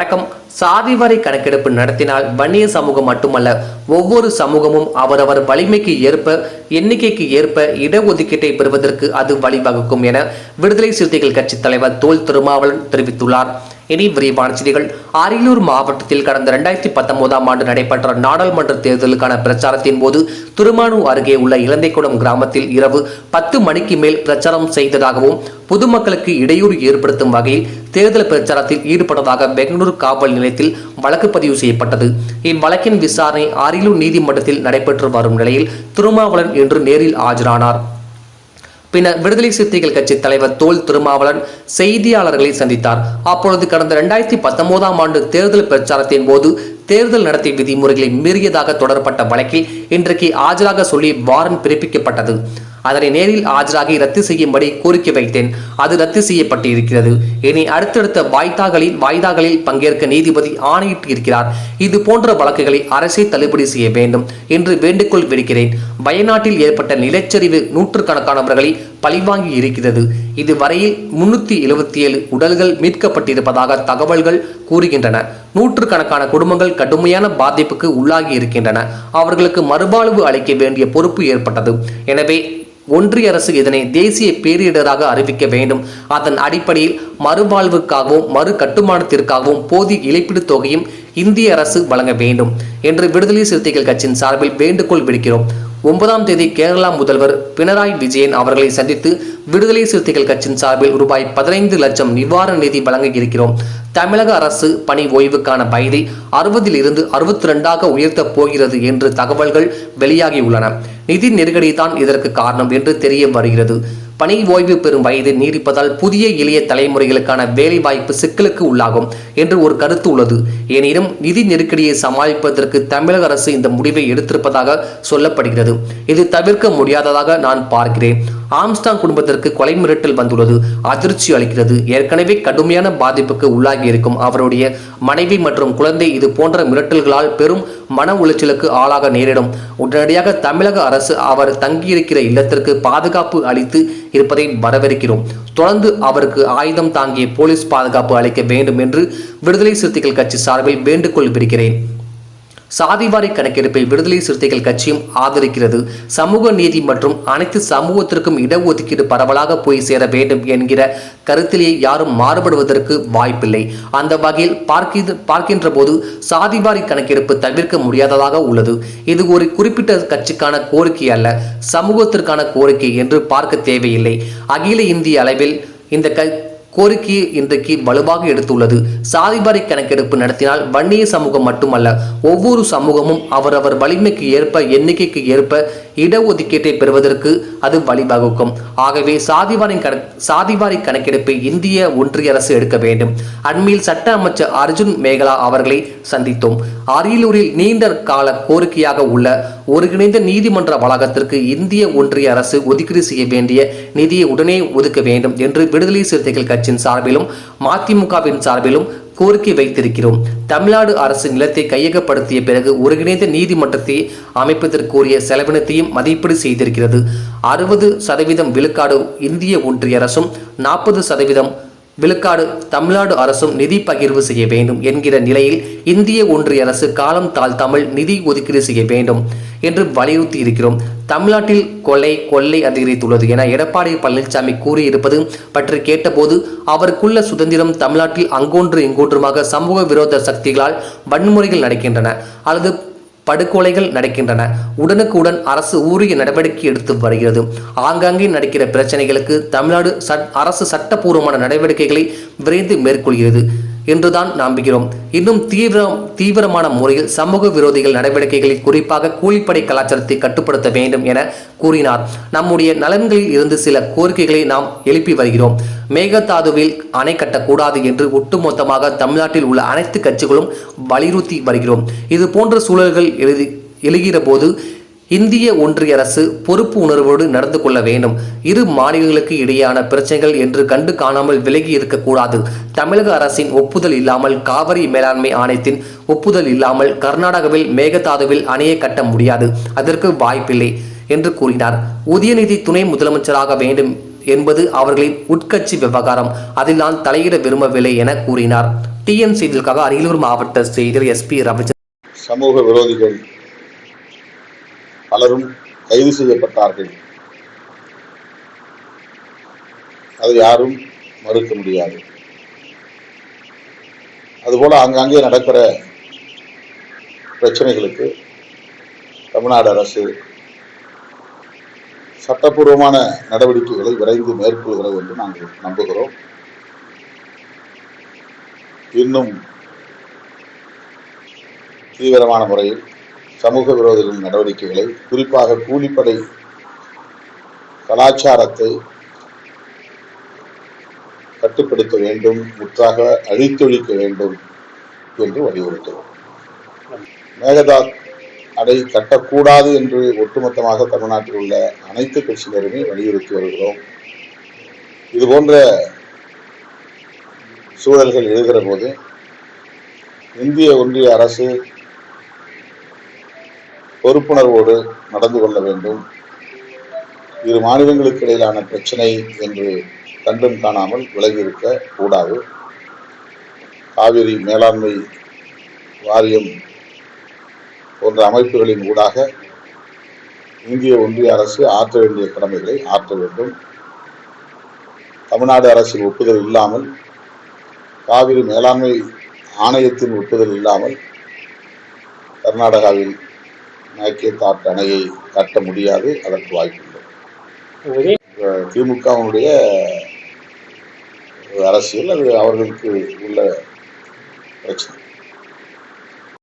வணக்கம். வரை கணக்கெடுப்பு நடத்தினால் வன்னிய சமூகம் மட்டுமல்ல ஒவ்வொரு சமூகமும் அவரவர் வலிமைக்கு ஏற்ப எண்ணிக்கைக்கு ஏற்ப இடஒதுக்கீட்டை பெறுவதற்கு அது வழிவகுக்கும் என விடுதலை சிறுத்தைகள் கட்சி தலைவர் தோல் திருமாவளவன் தெரிவித்துள்ளார். இனி விரிவான செய்திகள். அரியலூர் மாவட்டத்தில் கடந்த இரண்டாயிரத்தி பத்தொன்பதாம் ஆண்டு நடைபெற்ற நாடாளுமன்ற தேர்தலுக்கான பிரச்சாரத்தின் போது திருமானூர் அருகே உள்ள இலந்தைக்குளம் கிராமத்தில் இரவு பத்து மணிக்கு மேல் பிரச்சாரம் செய்ததாகவும் பொதுமக்களுக்கு இடையூறு ஏற்படுத்தும் வகையில் தேர்தல் பிரச்சாரத்தில் ஈடுபட்டதாக பெங்களூரு காவல் நிலையத்தில் வழக்கு பதிவு செய்யப்பட்டது. இவ்வழக்கின் விசாரணை அரியலூர் நீதிமன்றத்தில் நடைபெற்று வரும் நிலையில் திருமாவளன் இன்று நேரில் ஆஜரானார். பின்னர் விடுதலை சிறுத்தைகள் கட்சி தலைவர் தோல் திருமாவளன் செய்தியாளர்களை சந்தித்தார். அப்பொழுது கடந்த இரண்டாயிரத்தி பத்தொன்பதாம் ஆண்டு தேர்தல் பிரச்சாரத்தின் போது தேர்தல் நடத்தை விதிமுறைகளை மீறியதாக தொடரப்பட்ட வழக்கில் இன்றைக்கு ஆஜராக சொல்லி வாரன் பிறப்பிக்கப்பட்டது. அதனை நேரில் ஆஜராகி ரத்து செய்யும்படி கோரிக்கை வைத்தேன். அது ரத்து செய்யப்பட்டு இருக்கிறது இனி அடுத்தடுத்த வாய்தாக்களில் வாய்தாக்களில் பங்கேற்க நீதிபதி ஆணையிட்டு இருக்கிறார் இது போன்ற வழக்குகளை அரசே தள்ளுபடி செய்ய வேண்டும் என்று வேண்டுகோள் விடுக்கிறேன். வயநாட்டில் ஏற்பட்ட நிலச்சரிவு நூற்றுக்கணக்கானவர்களை பழிவாங்கி இருக்கிறது. இதுவரையில் முன்னூத்தி எழுபத்தி ஏழு உடல்கள் மீட்கப்பட்டிருப்பதாக தகவல்கள் கூறுகின்றன. நூற்றுக்கணக்கான குடும்பங்கள் கடுமையான பாதிப்புக்கு உள்ளாகி இருக்கின்றன. அவர்களுக்கு மறுவாழ்வு அளிக்க வேண்டிய பொறுப்பு ஏற்பட்டது. எனவே ஒன்றிய அரசு இதனை தேசிய பேரிடராக அறிவிக்க வேண்டும். அதன் அடிப்படையில் மறுவாழ்வுக்காகவும் மறு கட்டுமானத்திற்காகவும் போதிய இழப்பீடு தொகையும் இந்திய அரசு வழங்க வேண்டும். என்று விடுதலை சிறுத்தைகள் கட்சியின் சார்பில் வேண்டுகோள் விடுக்கிறோம். ஒன்பதாம் தேதி கேரளா முதல்வர் பினராயி விஜயன் அவர்களை சந்தித்து விடுதலை சிறுத்தைகள் கட்சியின் சார்பில் ரூபாய் பதினைந்து லட்சம் நிவாரண நிதி வழங்க இருக்கிறோம். தமிழக அரசு பணி ஓய்வுக்கான வயதை அறுபதில் இருந்து அறுபத்தி ரெண்டாக உயர்த்தப் போகிறது என்று தகவல்கள் வெளியாகியுள்ளன. நிதி நெருக்கடி தான் இதற்கு காரணம் என்று தெரிய வருகிறது. பணி ஓய்வு பெறும் வயது நீடிப்பதால் புதிய இளைய தலைமுறைகளுக்கான வேலைவாய்ப்பு சிக்கலுக்கு உள்ளாகும் என்று ஒரு கருத்து உள்ளது. எனினும் நிதி நெருக்கடியை சமாளிப்பதற்கு தமிழக அரசு இந்த முடிவை எடுத்திருப்பதாக சொல்லப்படுகிறது. இது தவிர்க்க முடியாததாக நான் பார்க்கிறேன். ஆம்ஸ்டாங் குடும்பத்திற்கு கொலை மிரட்டல் வந்துள்ளது. அதிர்ச்சி அளிக்கிறது. ஏற்கனவே கடுமையான பாதிப்புக்கு உள்ளாகி இருக்கும் அவருடைய மனைவி மற்றும் குழந்தை இது போன்ற மிரட்டல்களால் பெரும் மன உளைச்சலுக்கு ஆளாக நேரிடும். உடனடியாக தமிழக அரசு அவர் தங்கியிருக்கிற இல்லத்திற்கு பாதுகாப்பு அளித்து இருப்பதை வரவேற்கிறோம். தொடர்ந்து அவருக்கு ஆயுதம் தாங்கிய போலீஸ் பாதுகாப்பு அளிக்க வேண்டும் என்று விடுதலை சிறுத்தைகள் கட்சி சார்பில் வேண்டுகோள் விடுக்கிறேன். சாதிவாரி கணக்கெடுப்பை விடுதலை சிறுத்தைகள் கட்சியும் ஆதரிக்கிறது. சமூக நீதி மற்றும் அனைத்து சமூகத்திற்கும் இடஒதுக்கீடு பரவலாக போய் சேர வேண்டும் என்கிற கருத்திலேயே யாரும் மாறுபடுவதற்கு வாய்ப்பில்லை. அந்த வகையில் பார்க்கின்ற பார்க்கின்ற போது சாதிவாரி கணக்கெடுப்பு தவிர்க்க முடியாததாக உள்ளது. இது ஒரு குறிப்பிட்ட கட்சிக்கான கோரிக்கை அல்ல சமூகத்திற்கான கோரிக்கை என்று பார்க்க தேவையில்லை. அகில இந்திய அளவில் இந்த க கோரிக்கையை இன்றைக்கு வலுவாக எடுத்துள்ளது. சாதிபாரி கணக்கெடுப்பு நடத்தினால் வன்னிய சமூகம் மட்டுமல்ல ஒவ்வொரு சமூகமும் அவரவர் வலிமைக்கு ஏற்ப எண்ணிக்கைக்கு ஏற்ப இடஒதுக்கீட்டை பெறுவதற்கு அது வழிவகுக்கும். ஆகவே சாதிவாரி கண சாதிவாரி கணக்கெடுப்பை இந்திய ஒன்றிய அரசு எடுக்க வேண்டும். அண்மையில் சட்ட அமைச்சர் அர்ஜுன் மேகலா அவர்களை சந்தித்தோம். அரியலூரில் நீண்ட கால கோரிக்கையாக உள்ள ஒருங்கிணைந்த நீதிமன்ற வளாகத்திற்கு இந்திய ஒன்றிய அரசு ஒதுக்கீடு செய்ய வேண்டிய நிதியை உடனே ஒதுக்க வேண்டும் என்று விடுதலை சிறுத்தைகள் கட்சி கட்சியின் சார்பிலும் மதிமுகவின் சார்பிலும் கோரிக்கை வைத்திருக்கிறோம். தமிழ்நாடு அரசு நிலத்தை கையகப்படுத்திய பிறகு ஒருங்கிணைந்த நீதிமன்றத்தை அமைப்பதற்குரிய செலவினத்தையும் மதிப்பீடு செய்திருக்கிறது. அறுபது சதவீதம் விழுக்காடு இந்திய ஒன்றிய அரசும் நாற்பது சதவீதம் விழுக்காடு தமிழ்நாடு அரசும் நிதி பகிர்வு செய்ய வேண்டும் என்கிற நிலையில் இந்திய ஒன்றிய அரசு காலம் தாழ்த்தாமல் நிதி ஒதுக்கீடு செய்ய வேண்டும் என்று வலியுறுத்தி இருக்கிறோம். தமிழ்நாட்டில் கொலை கொள்ளை அதிகரித்துள்ளது என எடப்பாடி பழனிசாமி கூறியிருப்பது பற்றி கேட்டபோது அவருக்குள்ள சுதந்திரம் தமிழ்நாட்டில் அங்கொன்று இங்கொன்றுமாக சமூக விரோத சக்திகளால் வன்முறைகள் நடக்கின்றன. அல்லது படுகொலைகள் நடக்கின்றன. உடனுக்குடன் அரசு உரிய நடவடிக்கை எடுத்து வருகிறது. ஆங்காங்கே நடக்கிற பிரச்சனைகளுக்கு தமிழ்நாடு சட் அரசு சட்டப்பூர்வமான நடவடிக்கைகளை விரைந்து மேற்கொள்கிறது. என்றுதான் நம்புகிறோம். இன்னும் தீவிர தீவிரமான முறையில் சமூக விரோதிகள் நடவடிக்கைகளை குறிப்பாக கூலிப்படை கலாச்சாரத்தை கட்டுப்படுத்த வேண்டும் என கூறினார். நம்முடைய நலன்களில் இருந்து சில கோரிக்கைகளை நாம் எழுப்பி வருகிறோம். மேகதாதுவில் அணை கட்டக்கூடாது என்று ஒட்டுமொத்தமாக தமிழ்நாட்டில் உள்ள அனைத்து கட்சிகளும் வலியுறுத்தி வருகிறோம். இது போன்ற சூழல்கள் எழுதி எழுகிற போது இந்திய ஒன்றிய அரசு பொறுப்பு உணர்வோடு நடந்து கொள்ள வேண்டும். இரு மாநிலங்களுக்கு இடையான பிரச்சனைகள் என்று கண்டு காணாமல் விலகி இருக்கக்கூடாது. தமிழக அரசின் ஒப்புதல் இல்லாமல் காவிரி மேலாண்மை ஆணையத்தின் ஒப்புதல் இல்லாமல் கர்நாடகாவில் மேகதாதுவில் அணையை கட்ட முடியாது. அதற்கு வாய்ப்பில்லை என்று கூறினார். உதயநிதி துணை முதலமைச்சராக வேண்டும் என்பது அவர்களின் உட்கட்சி விவகாரம். அதில் நான் தலையிட விரும்பவில்லை என கூறினார். டிஎன் செய்திகளுக்காக அரியலூர் மாவட்ட செய்தியாளர் எஸ்பி ரவிச்சந்திரன். சமூக விரோதிகள் பலரும் கைது செய்யப்பட்டார்கள். அதை யாரும் மறுக்க முடியாது. அதுபோல அங்கங்கே நடக்கிற பிரச்சனைகளுக்கு தமிழ்நாடு அரசு சட்டப்பூர்வமான நடவடிக்கைகளை விரைந்து மேற்கொள்கிறது என்று நாங்கள் நம்புகிறோம். இன்னும் தீவிரமான முறையில் சமூக விரோதிகளின் நடவடிக்கைகளை குறிப்பாக கூலிப்படை கலாச்சாரத்தை கட்டுப்படுத்த வேண்டும் முற்றாக அழித்தொழிக்க வேண்டும் என்று வலியுறுத்துவோம் மேகதாத் அடை கட்டக்கூடாது என்று ஒட்டுமொத்தமாக தமிழ்நாட்டில் உள்ள அனைத்து கட்சியினருமே வலியுறுத்தி வருகிறோம். இது போன்ற சூழல்கள் எழுகிற போது இந்திய ஒன்றிய அரசு பொறுப்புணர்வோடு நடந்து கொள்ள வேண்டும். இரு மாநிலங்களுக்கு இடையிலான பிரச்சனை என்று கண்டும் காணாமல் விலகியிருக்க கூடாது. காவிரி மேலாண்மை வாரியம் போன்ற அமைப்புகளின் ஊடாக இந்திய ஒன்றிய அரசு ஆற்ற வேண்டிய கடமைகளை ஆற்ற வேண்டும். தமிழ்நாடு அரசின் ஒப்புதல் இல்லாமல் காவிரி மேலாண்மை ஆணையத்தின் ஒப்புதல் இல்லாமல் கர்நாடகாவில் மேக்கேதாட் அணையை கட்ட முடியாது அதற்கு வாய்ப்பில்லை அஹ் திமுகவினுடைய அரசியல் அது அவர்களுக்கு உள்ள பிரச்சனை.